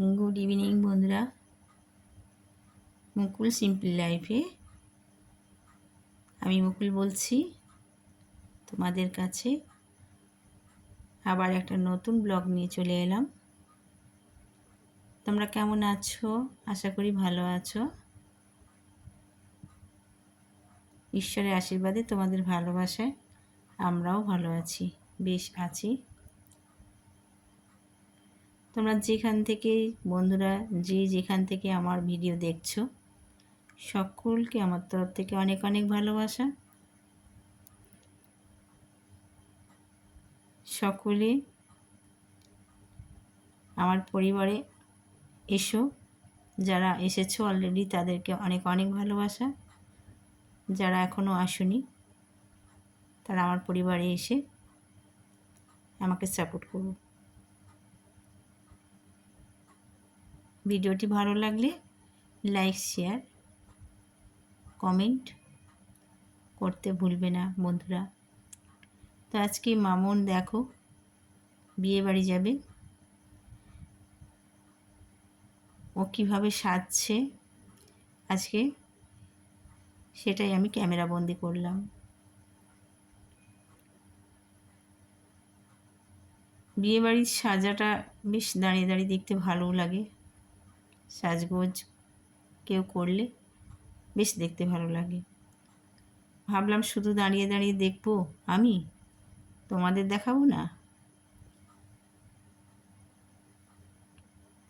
Good evening, বন্ধুরা। মুকুল simple লাইফে। আমি মুকুল বলছি তোমাদের কাছে। আবার একটা নতুন ব্লগ নিয়ে চলে এলাম। তোমরা কেমন আছো? আশা করি ভালো আছো। ঈশ্বরের আশীর্বাদে তোমাদের ভালোবাসায় আমরাও ভালো আছি, বেশ আছি। তোমরা যেখান থেকে বন্ধুরা, যে যেখান থেকে আমার ভিডিও দেখছ, সকলকে আমার তরফ থেকে অনেক অনেক ভালোবাসা। সকলে আমার পরিবারে এসো, যারা এসেছ অলরেডি তাদেরকে অনেক অনেক ভালোবাসা। যারা এখনও আসুনি, তারা আমার পরিবারে এসে আমাকে সাপোর্ট করো। ভিডিওটি ভালো লাগলে লাইক, শেয়ার, কমেন্ট করতে ভুলবে না বন্ধুরা। তো আজকে মামুন দেখো, বিয়ে বাড়ি যাবে। ও কীভাবে সাজছে আজকে, সেটাই আমি ক্যামেরা বন্দি করলাম। বিয়েবাড়ির সাজাটা বেশ দাঁড়িয়ে দাঁড়িয়ে দেখতে ভালোও লাগে। সাজগোজ কেউ করলে বেশ দেখতে ভালো লাগে। ভাবলাম শুধু দাঁড়িয়ে দাঁড়িয়ে দেখব, আমি? তোমাদের দেখাবো না?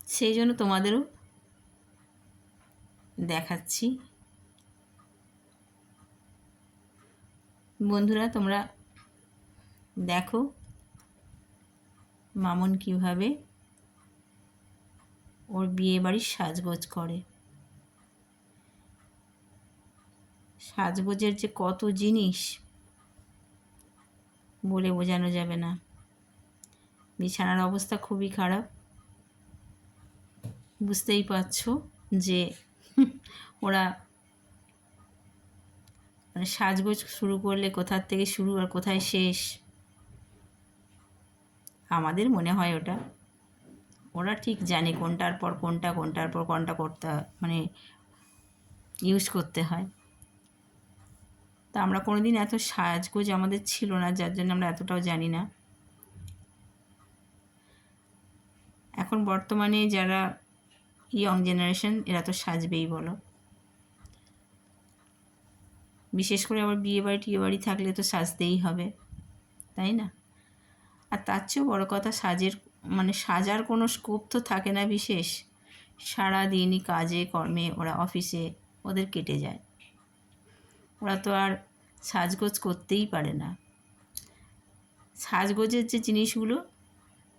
সেই জন্য তোমাদেরও দেখাচ্ছি। বন্ধুরা, তোমরা দেখো মামন কীভাবে ওর বিয়ে বাড়ির সাজগোজ করে। সাজগোজের যে কত জিনিস বলে বোঝানো যাবে না। বিছানার অবস্থা খুবই খারাপ। বুঝতেই পারছ যে ওরা মানে সাজগোজ শুরু করলে কোথার থেকে শুরু আর কোথায় শেষ? আমাদের মনে হয় ওটা। ওরা ঠিক জানে কোনটার পর কোনটা, কোনটার পর কোনটা করতে হয় মানে ইউজ করতে হয়। তা আমরা কোনো দিন এত সাজগোজ আমাদের ছিল না, যার জন্য আমরা এতটাও জানি না। এখন বর্তমানে যারা ইয়ং জেনারেশন এরা তো সাজবেই বলো। বিশেষ করে আবার বিয়ে বাড়ি, টিয়ে বাড়ি থাকলে তো সাজতেই হবে, তাই না? আর তার চেয়েও বড়ো কথা সাজের মানে সাজার কোনো স্কোপ তো থাকে না বিশেষ। সারা দিনই কাজে, কর্মে ওরা অফিসে ওদের কেটে যায়। ওরা তো আর সাজগোজ করতেই পারে না। সাজগোজের যে জিনিসগুলো,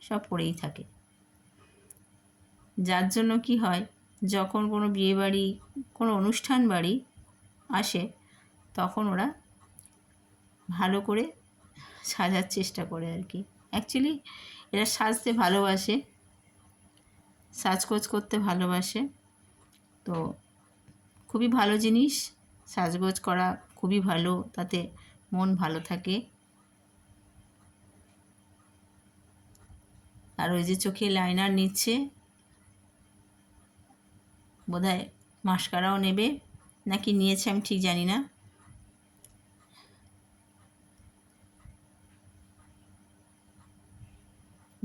সব পড়েই থাকে। যার জন্য কি হয়, যখন কোনো বিয়েবাড়ি, কোনো অনুষ্ঠান বাড়ি আসে, তখন ওরা ভালো করে সাজার চেষ্টা করে আর কি। অ্যাকচুয়ালি এরা সাজতে ভালোবাসে, সাজগোজ করতে ভালোবাসে। তো খুবই ভালো জিনিস, সাজগোজ করা খুবই ভালো, তাতে মন ভালো থাকে। আর ওই যে চোখে লাইনার নিচ্ছে, বোধহয় মাস্কারাও নেবে, নাকি নিয়েছে আমি ঠিক জানি না।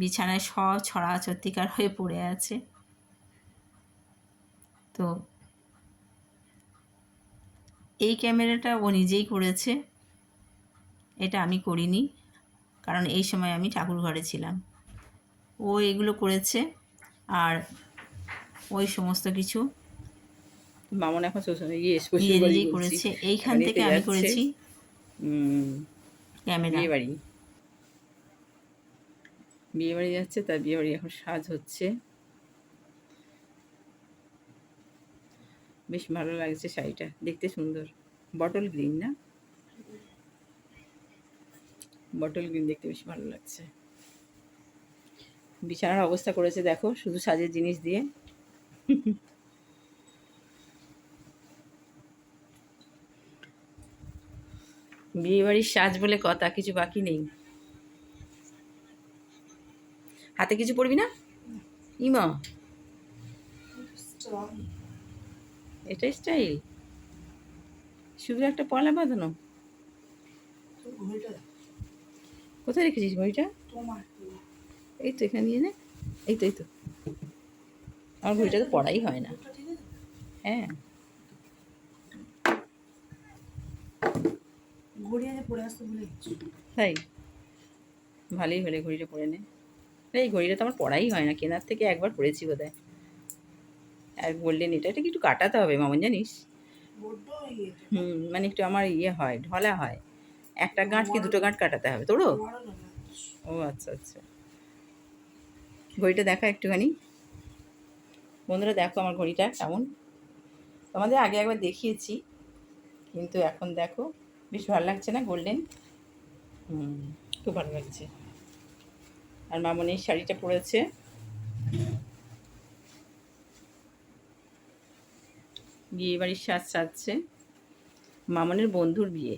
বিছানায় সব ছড়া চত্তিকার হয়ে পড়ে আছে। তো এই ক্যামেরাটা ও নিজেই করেছে। এটা আমি করিনি কারণ এই সময় আমি ঠাকুর ঘরে ছিলাম। ও এগুলো করেছে আর ওই সমস্ত কিছু মামন এখন নিজেই করেছে। এইখান থেকে আমি করেছি ক্যামেরা। বাড়ি বিয়ে বাড়ি যাচ্ছে, তার বিয়ে বাড়ি এখন সাজ হচ্ছে। বেশ ভালো লাগছে শাড়িটা, দেখতে সুন্দর। বটল গ্রিন না? বটল গ্রিন দেখতে বেশ ভালো লাগছে। বিছানার অবস্থা করেছে, দেখো, শুধু সাজের জিনিস দিয়ে। বিয়ে বাড়ির সাজ বলে কথা, কিছু বাকি নেই। হাতে কিছু পড়বি না? ইমা। এটাই স্টাইল শুধু একটা পলা বাঁধানো। কোথায় রেখেছিস ঘড়িটা? এই তো এখানে নিয়ে নে। এই তো এই তো। আমার ঘড়িটা তো পড়াই হয় না। হ্যাঁ। ঘড়ি পড়ে আসতে তাই? ভালোই হলে ঘড়িটা পড়ে নে। এই ঘড়িটা তো আমার পড়াই হয় না, কেনার থেকে একবার পড়েছি বোধ হয় আর গোল্ডেন এটা এটা একটু কাটাতে হবে মামন জানিস? হুম মানে একটু আমার ইয়ে হয়, ঢলা হয়। একটা গাঁট কি দুটো গাঁট কাটাতে হবে তোরও? ও আচ্ছা আচ্ছা। ঘড়িটা দেখা একটুখানি। বন্ধুরা দেখো আমার ঘড়িটা কেমন। তোমাদের আগে একবার দেখিয়েছি, কিন্তু এখন দেখো, বেশ ভালো লাগছে না গোল্ডেন? হুম, খুব ভালো লাগছে। আর মামনি এই শাড়িটা পরেছে। বিয়ে বাড়ির সাজ সাজছে। মামনের বন্ধুর বিয়ে।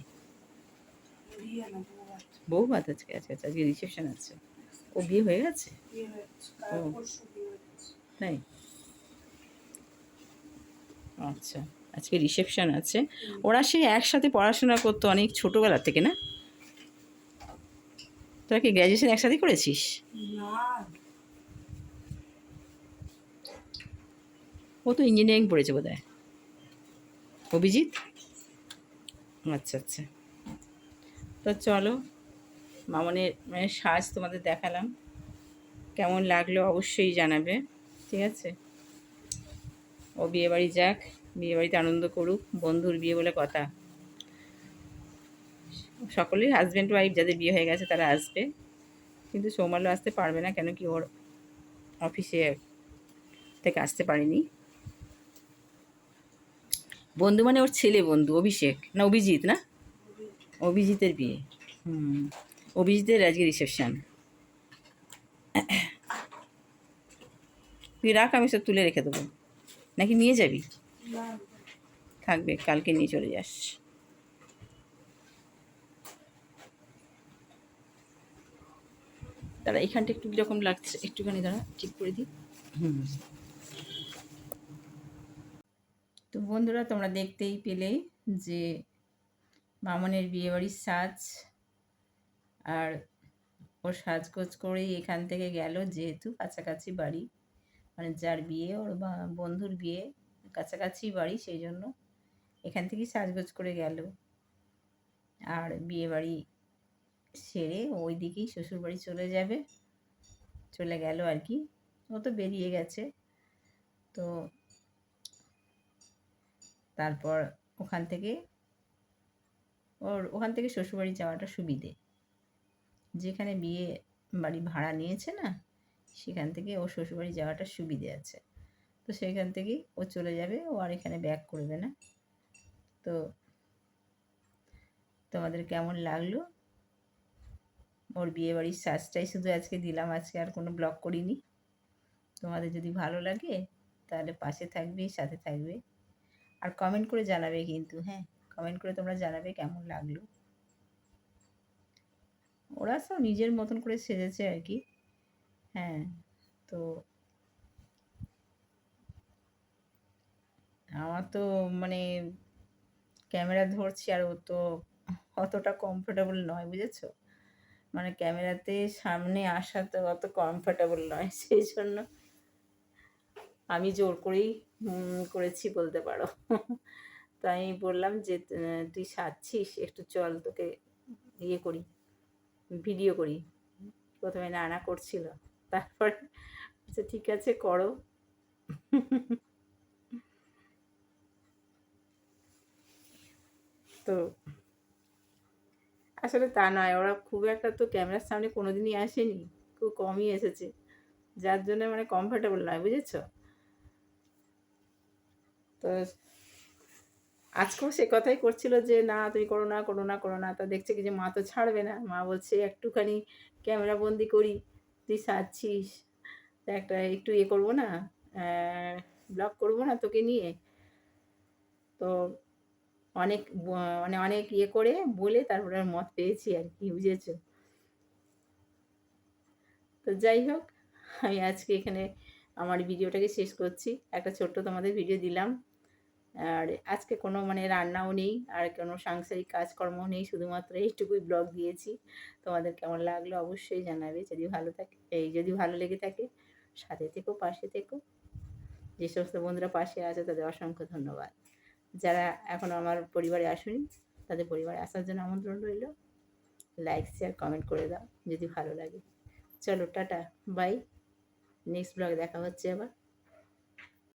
বউ ভাত আজকে আছে আচ্ছা আজকে রিসেপশন আছে। ও বিয়ে হয়ে গেছে? ও। তাই? আচ্ছা আজকে রিসেপশন আছে। ওরা সেই একসাথে পড়াশোনা করতো অনেক ছোটোবেলা থেকে, না? তোরা কি গ্র্যাজুয়েশন একসাথে করেছিস? ও তো ইঞ্জিনিয়ারিং পড়েছে বোধ হয় অভিজিৎ? আচ্ছা আচ্ছা। তো চলো, মামনের মানে সাজ তোমাদের দেখালাম। কেমন লাগল অবশ্যই জানাবে, ঠিক আছে? ও বিয়ে বাড়ি যাক, বিয়ে বাড়িতে আনন্দ করুক, বন্ধুর বিয়ে বলে কথা। সকলেই হাজব্যান্ড ওয়াইফ যাদের বিয়ে হয়ে গেছে তারা আসবে। কিন্তু সৌমাল্য আসতে পারবে না কেন কি ওর অফিসে থেকে আসতে পারেনি। বন্ধু মানে ওর ছেলে বন্ধু, অভিষেক। না, অভিজিৎ না? অভিজিতের বিয়ে। হুম, অভিজিতের আজকে রিসেপশান তুই রাখ, আমি সব তুলে রেখে দেবো। নাকি নিয়ে যাবি? থাকবে, কালকে নিয়ে চলে যাস। দাঁড়া এখানটা একটু কীরকম লাগছে? একটুখানি দাঁড়া ঠিক করে দিই। হুম। তো বন্ধুরা তোমরা দেখতেই পেলে যে মামনের বিয়েবাড়ির সাজ আর ও সাজগোজ করেই এখান থেকে গেল যেহেতু কাছাকাছি বাড়ি। মানে যার বিয়ে ওর বা- বন্ধুর বিয়ে কাছাকাছি বাড়ি সেই জন্য এখান থেকেই সাজগোজ করে গেল। আর বিয়ে বাড়ি সেরে ওই দিকেই শ্বশুরবাড়ি চলে যাবে। চলে গেল আর কি। ও তো বেরিয়ে গেছে। তো তারপর ওখান থেকে ওর, ওখান থেকে শ্বশুরবাড়ি যাওয়াটা সুবিধে। যেখানে বিয়ে বাড়ি ভাড়া নিয়েছে না, সেখান থেকে ও শ্বশুরবাড়ি যাওয়াটা সুবিধে আছে। তো সেখান থেকেই ও চলে যাবে, ও আর এখানে ব্যাক করবে না। তো তোমাদের কেমন লাগল? ওর বিয়ে বাড়ির সাজটাই শুধু আজকে দিলাম, আজকে আর কোনো ব্লগ করিনি। তোমাদের যদি ভালো লাগে, তাহলে পাশে থাকবে, সাথে থাকবে। আর কমেন্ট করে জানাবে কিন্তু হ্যাঁ? কমেন্ট করে তোমরা জানাবে কেমন লাগল। ওরা সব নিজের মতন করে সেজেছে আর কি। হ্যাঁ তো আমার তো মানে ক্যামেরা ধরছি আর ও তো অতটা কমফোর্টেবল নয়, বুঝেছ? মানে ক্যামেরাতে সামনে আসা তো অত কমফোর্টেবল নয়, সেই জন্য আমি জোর করেই করেছি বলতে পারো। তো আমি বললাম যে তুই সাজছিস, একটু চল তোকে ইয়ে করি ভিডিও করি। প্রথমে নানা করছিল, তারপর আচ্ছা ঠিক আছে, করো। তো আসলে তা নয়, ওরা খুব একটা তো ক্যামেরার সামনে কোনোদিনই আসেনি, খুব কমই এসেছে। যার জন্য মানে কমফোর্টেবল নয়, বুঝেছ? তো আজকেও সে কথাই করছিল যে, না, তুমি করো না করো না করো না। তো দেখছে কি যে, মা তো ছাড়বে না। মা বলছে, একটুখানি ক্যামেরা বন্দি করি, তুই সাজছিস একটা একটু ইয়ে করব না ব্লগ করব না তোকে নিয়ে। তো অনেক মানে অনেক ইয়ে করে বলে তারপরে মত পেয়েছি আর কি, বুঝেছ? তো যাই হোক, আমি আজকে এখানে আমার ভিডিওটাকে শেষ করছি। একটা ছোট্ট তোমাদের ভিডিও দিলাম। আর আজকে কোনো মানে রান্নাও নেই, আর কোনো সাংসারিক কাজকর্ম নেই, শুধুমাত্র এইটুকুই ব্লগ দিয়েছি। তোমাদের কেমন লাগল অবশ্যই জানাবে, যদি ভালো থাকে, এই যদি ভালো লেগে থাকে, সাথে থেকো, পাশে থেকো। যে সমস্ত বন্ধুরা পাশে আছে, তাদের অসংখ্য ধন্যবাদ। যারা এখন আমার পরিবারে আসেনি, তাদের পরিবারে আসার জন্য আমন্ত্রণ রইল। লাইক শেয়ার কমেন্ট করে দাও, যদি ভালো লাগে। চলো, টাটা বাই নেক্সট ব্লগে দেখা হচ্ছে আবার।